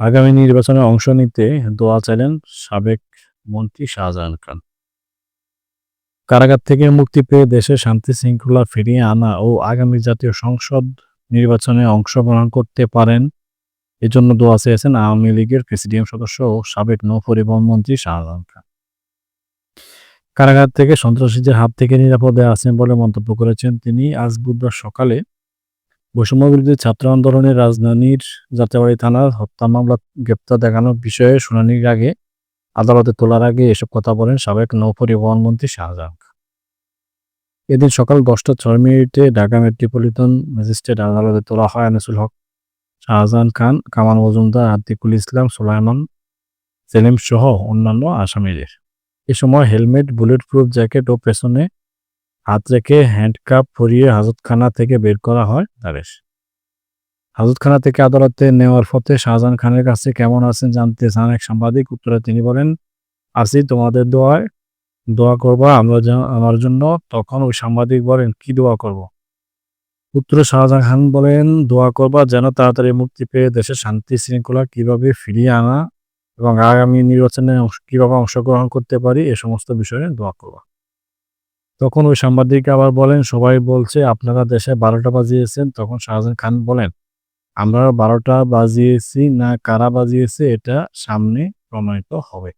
আগামী নির্বাচনে অংশ নিতে দোয়া চাইলেন সাবেক মন্ত্রী শাহজাহান খান। কারাগার থেকে মুক্তি পেয়ে দেশে শান্তি শৃঙ্খলা ফিরিয়ে আনা ও আগামী জাতীয় সংসদ নির্বাচনে অংশগ্রহণ করতে পারেন, এজন্য দোয়া চেয়েছেন আওয়ামী লীগের প্রেসিডিয়াম সদস্য ও সাবেক নৌপরিবহন মন্ত্রী শাহজাহান খান। কারাগার থেকে সন্ত্রাসীদের হাত থেকে নিরাপদে আছেন বলে মন্তব্য করেছেন তিনি। আজ বুধবার সকালে বৈষম্য ছাত্র আন্দোলনের রাজধানীর যাত্রাবাড়ি থানার হত্যা মামলা গ্রেপ্তার দেখানোর বিষয়ে শুনানির আগে, আদালতে তোলার আগে এসব কথা বলেন সাবেক নৌপরিবহন মন্ত্রী শাহজাহান। এদিন সকাল দশটা ছয় মিনিটে ঢাকা মেট্রোপলিটন ম্যাজিস্ট্রেট আদালতে তোলা হয় আনিসুল হক, শাহজাহান খান, কামাল মজুমদার, আতিকুল ইসলাম, সুলাইমান সেলিম সহ অন্যান্য আসামিদের এ সময় হেলমেট বুলেট প্রুফ জ্যাকেট ও পেছনে হাত রেখে হ্যান্ডকাপ পরিয়ে হাজতখানা থেকে বের করা হয় তাদের হাজতখানা থেকে আদালতে নেওয়ার পথে শাহজাহান খানের কাছে কেমন আছেন জানতে চান এক সাংবাদিক। উত্তরে তিনি বলেন, আছি তোমাদের দোয়ায়। দোয়া করবা, আমরা আমার জন্য। তখন ওই সাংবাদিক বলেন, কি দোয়া করব? পুত্র শাহজাহান খান বলেন, দোয়া করবা যেন তাড়াতাড়ি মুক্তি পেয়ে দেশে শান্তি শৃঙ্খলা কীভাবে ফিরিয়ে আনা এবং আগামী নির্বাচনে কীভাবে অংশগ্রহণ করতে পারি, এ সমস্ত বিষয়ে দোয়া করবা। তখন ওই সাংবাদিক আবার বলেন, সবাই বলছে, আপনারা দেশে বারোটা বাজিয়েছেন। তখন শাহজাহান খান বলেন, আমরা বারোটা বাজিয়েছি না কারা বাজিয়েছে, এটা সামনে প্রমাণিত হবে।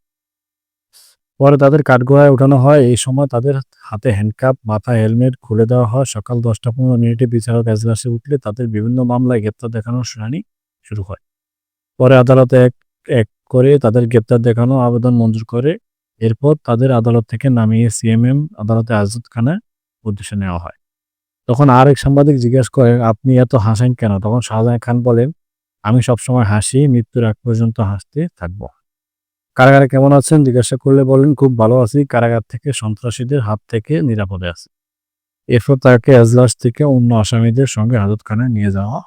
পরে তাদের কাঠগড়ায় ওঠানো হয়। এই সময় তাদের হাতে হ্যান্ডকাপ মাথায় হেলমেট খুলে দেওয়া হয়। সকাল দশটা পনেরো মিনিটে বিচারক এজলাসে উঠলে তাদের বিভিন্ন মামলায় গ্রেপ্তার দেখানোর শুনানি শুরু হয়। পরে আদালতে এক এক করে তাদের গ্রেপ্তার দেখানো আবেদন মঞ্জুর করে এরপর তাদের আদালত থেকে নামিয়ে সিএমএম আদালতে আজতখানায় উদ্দেশ্যে নেওয়া হয়। তখন আরেক সাংবাদিক জিজ্ঞেস করেন আপনি এত হাসেন কেন? তখন শাহজাহান খান বলেন, আমি সবসময় হাসি, মৃত্যুর আগ পর্যন্ত হাসতে থাকব। কারাগারে কেমন আছেন? জিজ্ঞাসা করলে বলেন, খুব ভালো আছি। কারাগার থেকে সন্ত্রাসীদের হাত থেকে নিরাপদে আছি। এরপর তাকে এজলাস থেকে অন্য আসামিদের সঙ্গে হাজতখানায় নিয়ে যাওয়া